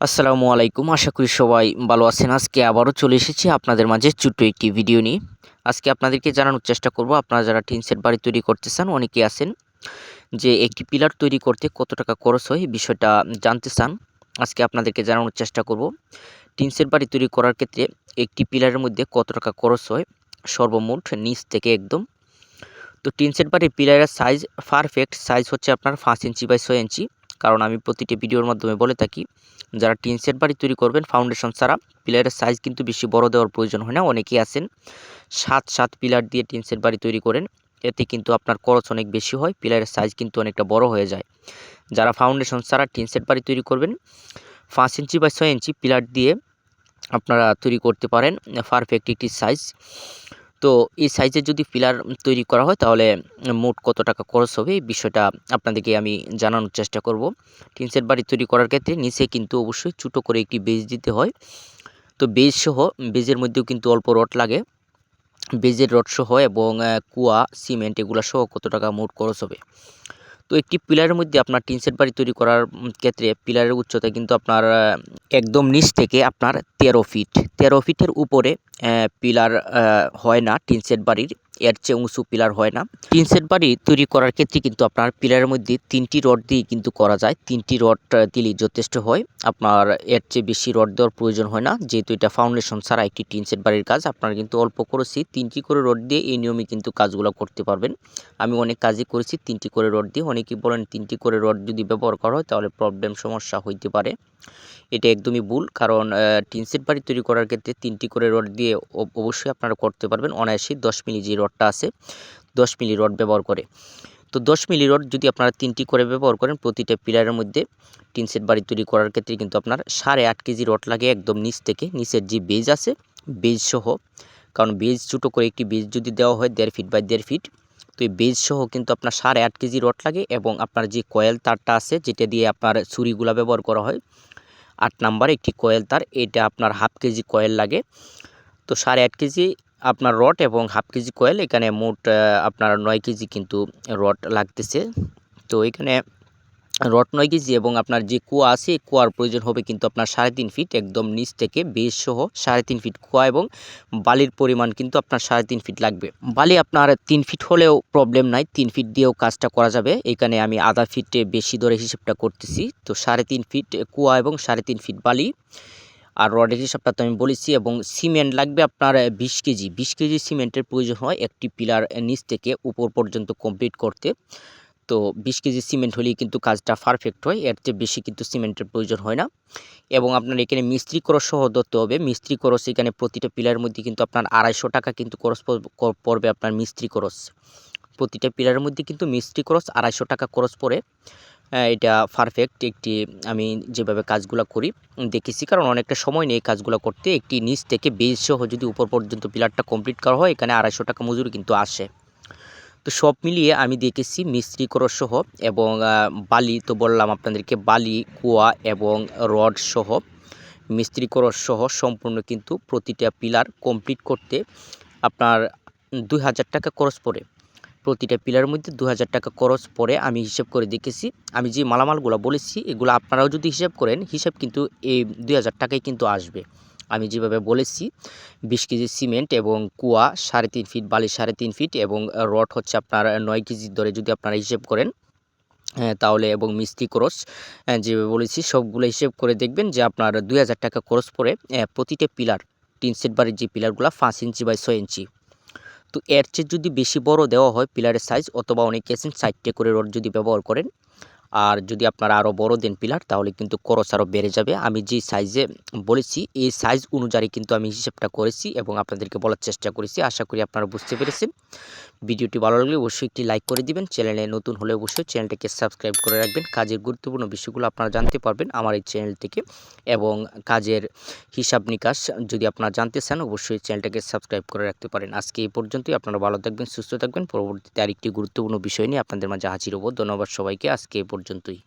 আসসালামু আলাইকুম। আশা করি সবাই ভালো আছেন। আজকে আবারও চলে এসেছি আপনাদের মাঝে ছোট্ট একটি ভিডিও নিয়ে। আজকে আপনাদেরকে জানানোর চেষ্টা করব, আপনারা যারা টিন সেট বাড়ি তৈরি করতে চান, অনেকেই আছেন যে একটি পিলার তৈরি করতে কত টাকা খরচ হয় বিষয়টা জানতে চান। আজকে আপনাদেরকে জানানোর চেষ্টা করব, টিন সেট বাড়ি তৈরি করার ক্ষেত্রে একটি পিলারের মধ্যে কত টাকা খরচ হয়, সর্বমোট নিচ থেকে একদম। তো টিন সেট বাড়ির পিলারের সাইজ পারফেক্ট সাইজ হচ্ছে আপনার পাঁচ ইঞ্চি বাই ছয় ইঞ্চি। কারণ আমি প্রতিটি ভিডিওর মাধ্যমে বলে থাকি, যারা টিন সেট বাড়ি তৈরি করবেন ফাউন্ডেশন ছাড়া পিলারের সাইজ কিন্তু বেশি বড় দেওয়ার প্রয়োজন হয় না, অনেকেই আছেন, সাত সাত পিলার দিয়ে টিন সেট বাড়ি তৈরি করেন, এতে কিন্তু আপনার খরচ অনেক বেশি হয়, পিলারের সাইজ কিন্তু অনেকটা বড় হয়ে যায়। যারা ফাউন্ডেশন ছাড়া টিন সেট বাড়ি তৈরি করবেন, পাঁচ ইঞ্চি বা ছয় ইঞ্চি পিলার দিয়ে আপনারা তৈরি করতে পারেন পারফেক্ট একটি সাইজ তো এই সাইজের যদি পিলার তৈরি করা হয়, তাহলে মোট কত টাকা খরচ হবে? এই বিষয়টা আপনাদেরকে আমি জানানোর চেষ্টা করব। টিন সেট বাড়ি তৈরি করার ক্ষেত্রে নিচে কিন্তু অবশ্যই ছোটো করে একটি বেজ দিতে হয়। তো বেজ সহ, বেজের মধ্যেও কিন্তু অল্প রড লাগে। বেজের রড সহ এবং কুয়া, সিমেন্ট এগুলো সহ কত টাকা মোট খরচ হবে? তো একটি পিলারের মধ্যে আপনার টিন সেট বাড়ি তৈরি করার ক্ষেত্রে পিলারের উচ্চতা কিন্তু আপনার একদম নিচ থেকে আপনার তেরো ফিট। তেরো ফিটের উপরে পিলার হয় না টিন সেট বাড়ির। এর চেয়ে উঁচু পিলার হয় না। টিন সেট বাড়ি তৈরি করার ক্ষেত্রে কিন্তু আপনার পিলারের মধ্যে তিনটি রড দিয়ে কিন্তু করা যায়। তিনটি রড দিলেই যথেষ্ট হয়। আপনার এর চেয়ে বেশি রড দেওয়ার প্রয়োজন হয় না। যেহেতু এটা ফাউন্ডেশন ছাড়া একটি টিন সেট বাড়ির কাজ, আপনারা কিন্তু অল্প করেছি, তিনটি করে রড দিয়ে এই নিয়মে কিন্তু কাজগুলো করতে পারবেন। আমি অনেক কাজই করেছি, তিনটি করে রড দিয়ে। অনেকেই বলেন তিনটি করে রড যদি ব্যবহার করা হয় তাহলে প্রবলেম সমস্যা হইতে পারে। এটা একদমই ভুল, কারণ টিন সেট বাড়ি তৈরি করার ক্ষেত্রে তিনটি করে রড দিয়ে অবশ্যই আপনারা করতে পারবেন। অনায়াসেই দশ মিলি যে রডটা আছে, দশ মিলি রড ব্যবহার করে। তো দশ মিলি রড যদি আপনারা তিনটি করে ব্যবহার করেন, প্রতিটা পিলারের মধ্যে টিন সেট বাড়ি তৈরি করার ক্ষেত্রে কিন্তু আপনার সাড়ে আট কেজি রড লাগে একদম নিচ থেকে। নিচের যে বেজ আছে, বেজ সহ, কারণ বেজ ছোটো করে একটি বেজ যদি দেওয়া হয় দেড় ফিট বাই দেড় ফিট, তো এই বেজ সহ কিন্তু আপনার সাড়ে আট কেজি রড লাগে এবং আপনার যে কয়েল তারটা আছে, যেটা দিয়ে আপনার ছুরিগুলা ব্যবহার করা হয়, আট নাম্বার একটি কয়েল তার, এটা আপনার হাফ কেজি কয়েল লাগে। তো সাড়ে আট কেজি আপনার রড এবং হাফ কেজি কয়েল, এখানে মোট আপনার নয় কেজি কিন্তু রড লাগতেছে। তো এখানে রড নয় কেজি এবং আপনার যে কুয়া আছে কুয়ার প্রয়োজন হবে কিন্তু আপনার সাড়ে তিন ফিট, একদম নিচ থেকে বেশ সহ সাড়ে তিন ফিট কুয়া এবং বালির পরিমাণ কিন্তু আপনার সাড়ে তিন ফিট লাগবে। বালি আপনার তিন ফিট হলেও প্রবলেম নাই, তিন ফিট দিয়েও কাজটা করা যাবে। এখানে আমি আধা ফিটে বেশি ধরে হিসেবটা করতেছি। তো সাড়ে তিন ফিট কুয়া এবং সাড়ে তিন ফিট বালি। আর রডের হিসাবটা তো আমি বলেছি এবং সিমেন্ট লাগবে আপনার বিশ কেজি। বিশ কেজি সিমেন্টের প্রয়োজন হয় একটি পিলার নিচ থেকে উপর পর্যন্ত কমপ্লিট করতে। তো বিশ কেজি সিমেন্ট হলেই কিন্তু কাজটা পারফেক্ট হয়, এর চেয়ে বেশি কিন্তু সিমেন্টের প্রয়োজন হয় না। এবং আপনার এখানে মিস্ত্রি খরচ সহ ধরতে হবে। মিস্ত্রি খরচ এখানে প্রতিটা পিলারের মধ্যে কিন্তু আপনার আড়াইশো টাকা কিন্তু খরচ পড়বে আপনার মিস্ত্রি খরচ। প্রতিটা পিলারের মধ্যে কিন্তু মিস্ত্রি খরচ আড়াইশো টাকা খরচ পড়ে। এটা পারফেক্ট একটি, আমি যেভাবে কাজগুলো করি, দেখেছি। কারণ অনেকটা সময় নেই কাজগুলো করতে। একটি নিচ থেকে বেজ সহ যদি উপর পর্যন্ত পিলারটা কমপ্লিট করা হয়, এখানে আড়াইশো টাকা মজুরি কিন্তু আসে। তো সব মিলিয়ে আমি দেখেছি মিস্ত্রি করস সহ এবং বালি, তো বললাম আপনাদেরকে, বালি, কুয়া এবং রড সহ মিস্ত্রি করস সহ সম্পূর্ণ কিন্তু প্রতিটা পিলার কমপ্লিট করতে আপনার দুই হাজার টাকা খরচ পড়ে। প্রতিটা পিলার মধ্যে দু হাজার টাকা খরচ পরে আমি হিসেব করে দেখেছি। আমি যে মালামালগুলো বলেছি, এগুলো আপনারাও যদি হিসেব করেন, হিসেব কিন্তু এই দুই হাজার টাকায় কিন্তু আসবে। আমি যেভাবে বলেছি, বিশ কেজি সিমেন্ট এবং কুয়া সাড়ে তিন ফিট, বালি সাড়ে তিন ফিট এবং রড হচ্ছে আপনার নয় কেজির দরে যদি আপনারা হিসেব করেন তাহলে এবং মিস্ত্রি খরচ যেভাবে বলেছি, সবগুলো হিসেব করে দেখবেন যে আপনার দুই হাজার টাকা খরচ পড়ে প্রতিটা পিলার তিন সেট বাড়ির যে পিলারগুলো, পাঁচ ইঞ্চি বাই ছয় ইঞ্চি। তো এর চেয়ে যদি বেশি বড় দেওয়া হয় পিলারের সাইজ অথবা অনেকে আছেন সাইডটে করে রড যদি ব্যবহার করেন আর যদি আপনারা আরও বড় দেন পিলার, তাহলে কিন্তু খরচ আরও বেড়ে যাবে। আমি যে সাইজে বলেছি, এই সাইজ অনুযায়ী কিন্তু আমি হিসেবটা করেছি এবং আপনাদেরকে বলার চেষ্টা করেছি। আশা করি আপনারা বুঝতে পেরেছেন। ভিডিওটি ভালো লাগলে অবশ্যই একটি লাইক করে দিবেন। চ্যানেলে নতুন হলে অবশ্যই চ্যানেলটাকে সাবস্ক্রাইব করে রাখবেন। কাজের গুরুত্বপূর্ণ বিষয়গুলো আপনারা জানতে পারবেন আমার এই চ্যানেল থেকে এবং কাজের হিসাব নিকাশ যদি আপনারা জানতে চান, অবশ্যই চ্যানেলটাকে সাবস্ক্রাইব করে রাখতে পারেন। আজকে এই পর্যন্তই। আপনারা ভালো থাকবেন, সুস্থ থাকবেন। পরবর্তীতে আরেকটি গুরুত্বপূর্ণ বিষয় নিয়ে আপনাদের মাঝে হাজির হব। ধন্যবাদ সবাইকে। আজকে এই পর্যন্তই